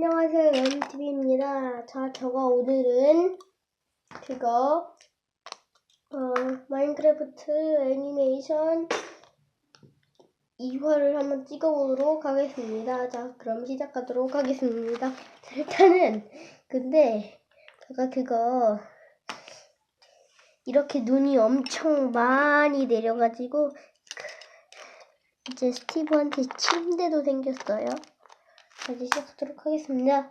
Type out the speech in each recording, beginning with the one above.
안녕하세요, 연TV입니다. 자, 저가 오늘은 그거, 어, 마인크래프트 애니메이션 2화를 한번 찍어보도록 하겠습니다. 자, 그럼 시작하도록 하겠습니다. 자, 일단은, 근데, 제가 그거, 이렇게 눈이 엄청 많이 내려가지고, 이제 스티브한테 침대도 생겼어요. 자, 이제 시작하도록 하겠습니다.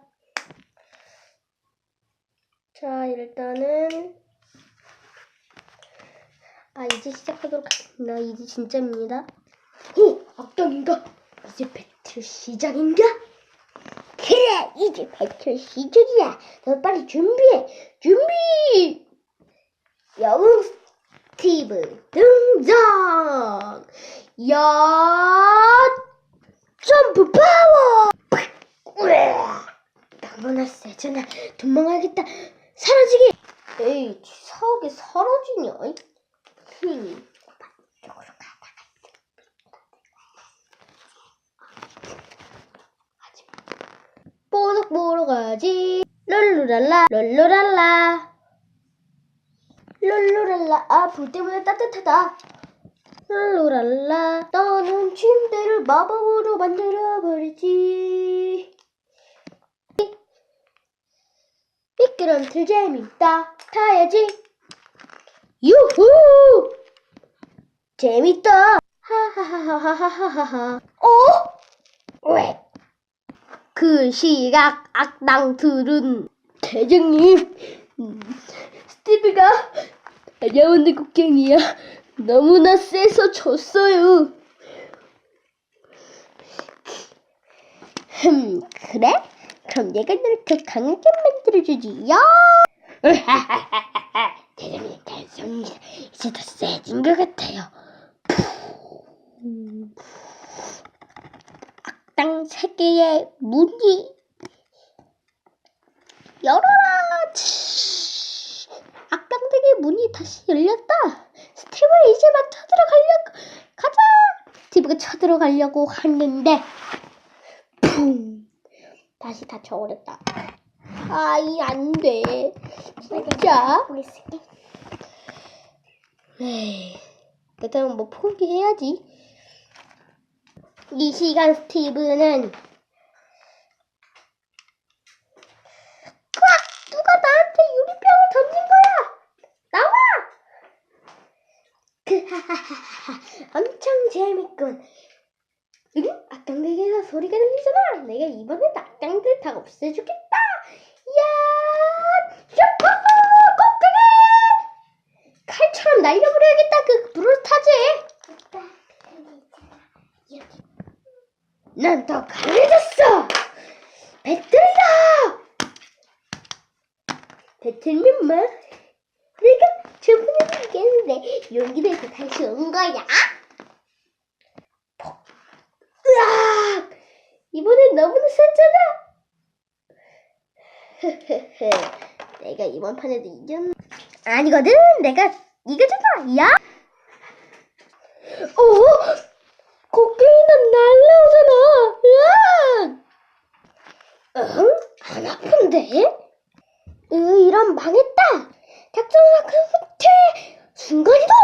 자, 일단은 아 이제 시작하도록 하겠습니다. 이제 진짜입니다. 오, 악당인가? 이제 배틀 시작인가? 그래, 이제 배틀 시작이야. 너 빨리 준비해. 준비. 영웅 스티브 등장. 야, 점프 파워. 으아! 너무나 세잖아. 도망가야겠다. 사라지기. 에이, 치사하게 사라지냐? 마. 뽀득 보러 가지. 롤루랄라, 롤루랄라. 롤루랄라, 아, 불 때문에 따뜻하다. 롤루랄라, 나는 침대를 마법으로 만들어버리지. 미끄럼틀 재밌다. 타야지. 유후! 재밌다. 하하하하하하하. 어? 왜? 그 시각 악당 들은 대장님. 음, 스티브가 다이아몬드 곡괭이야. 너무나 세서 졌어요. 흠, 그래? 그럼 내가 너를 더 강하게 만들어주지, 야! 대단히 단성이다. 이제 더 세진 것 같아요. 푸. 악당 세계의 문이 열어라! 치. 악당들의 문이 다시 열렸다. 스티브 이제 막 쳐들어가려고 가자. 스티브가 쳐들어가려고 하는데 쿵 다시 닫혀버렸다. 아 이 안 돼. 진짜. 일단은 뭐 포기해야지. 이 시간 스티브는 꽉! 누가 나한테 유리병을 던진 거야? 나와! 크하하하하 엄청 재밌군. 응? 악당들에게서 소리가 들리잖아. 내가 이번엔 악당들 다 없애주겠다. 야! 슈퍼! 꼭대기! 칼처럼 날려버려야겠다. 그 불을 타지. 난더 강해졌어. 배틀이다. 배틀면 뭐? 내가 저번에 이겼는데 용기 내서 다시 온 거야. 폭. 으악! 이번엔 너무나 세잖아. 내가 이번 판에도 이겼. 아니거든. 내가 이겨줬다. 야. 어? 코끼리는 날라오잖아. 으악! 응? 안 아픈데? 으, 이런 망했다. 작전사 크부테 순간이동.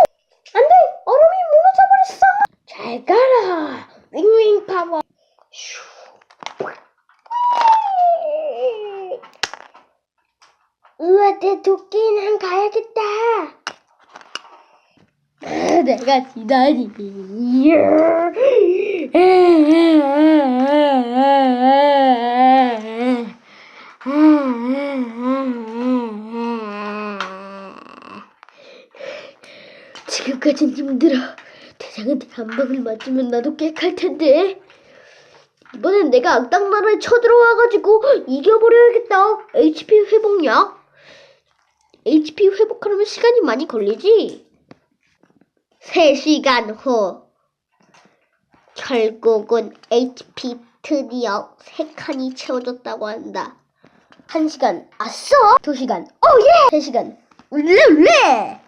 안돼, 얼음이 무너져버렸어. 잘 가라, 윙윙 파워. 슈. 으아, 내 도끼는 가야겠다. 아, 내가 지다니. 지금까진 힘들어. 대장한테 한 방을 맞으면 나도 깨칼 텐데. 이번엔 내가 악당만을 쳐들어와가지고 이겨버려야겠다. HP 회복약. HP 회복하려면 시간이 많이 걸리지? 3시간 후. 결국은 HP 드디어 3칸이 채워졌다고 한다. 1시간, 아싸! 2시간, 오 예! 3시간, 울레 울레!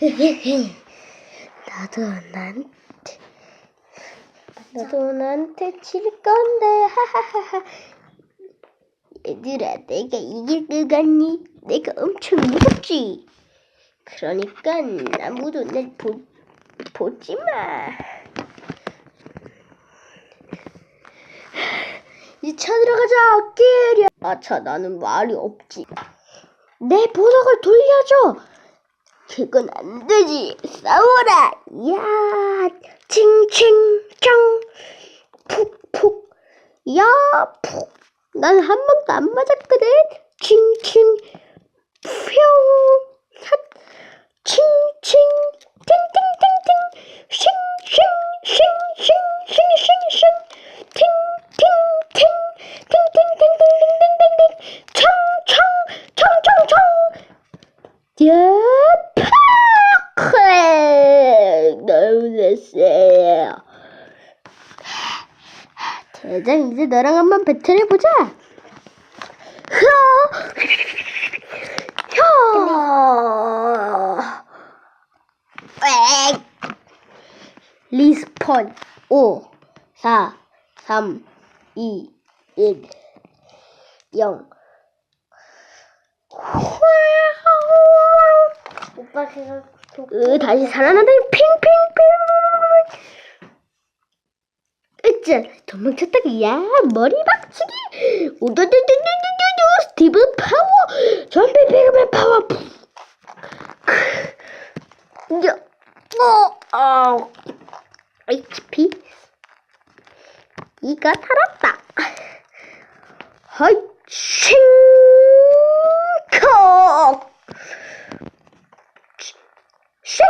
나도 나한테 너도 나한테 칠 건데 하하하하 얘들아 내가 이길 것 같니? 내가 엄청 무섭지? 그러니까 아무도 날 보, 보지 마. 이제 찾으러 가자 끼리야 아차 나는 말이 없지. 내 보석을 돌려줘. 그건 안 되지. 싸워라. 야 칭칭청. 푹푹. 야 푹 난 한 번도 안 맞았거든. 칭칭 뿅 삿, 칭칭 팅팅팅팅 싱싱 싱싱 싱싱 대장 이제 너랑 한번 배틀해 보자. 혀. 혀. 리스폰 5 4 3 2 1 0 오빠 그거 으, 다시 살아나다니 핑핑핑 으짜 도망쳤다가 야 머리 박치기. 우두두두두두두 스티브 파워. 좀비 피그맨 파워. 야, 어, 어, HP 이가 살았다 허이 싱콕 슝!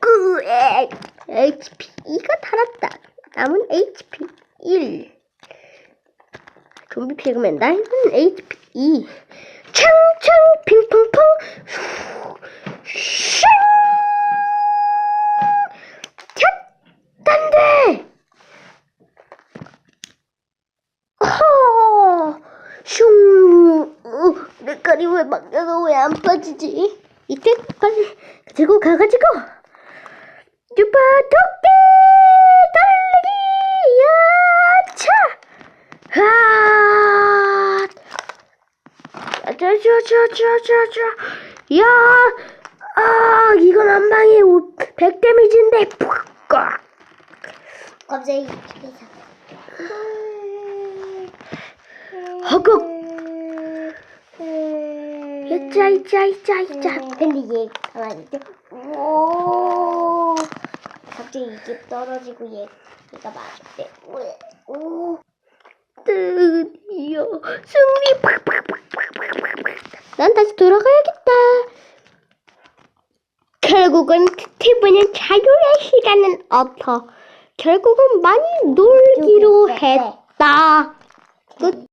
끄에 HP 2가 달았다. 남은 HP 1. 좀비 피그맨 나는 HP 2. 창창 핑퐁퐁 슝! 샷! 단대! 허! 슝! 어, 내 깔이 왜 막내가 왜안 빠지지? 이때 빨리 들고 가가지고 유바 토끼 달리기 야차 아 자자자자자자 야 아, 이건 한 방에 100 데미지인데 푹 갑자기 허걱 이짜 이짜 이짜 이짜 근데 얘 가만히 있어. 오. 갑자기 이게 떨어지고 얘 얘가 맞대. 오. 드디어 승리 난 다시 돌아가야겠다. 결국은 스티브는 자유의 시간은 없어 결국은 많이 놀기로 했다. 끝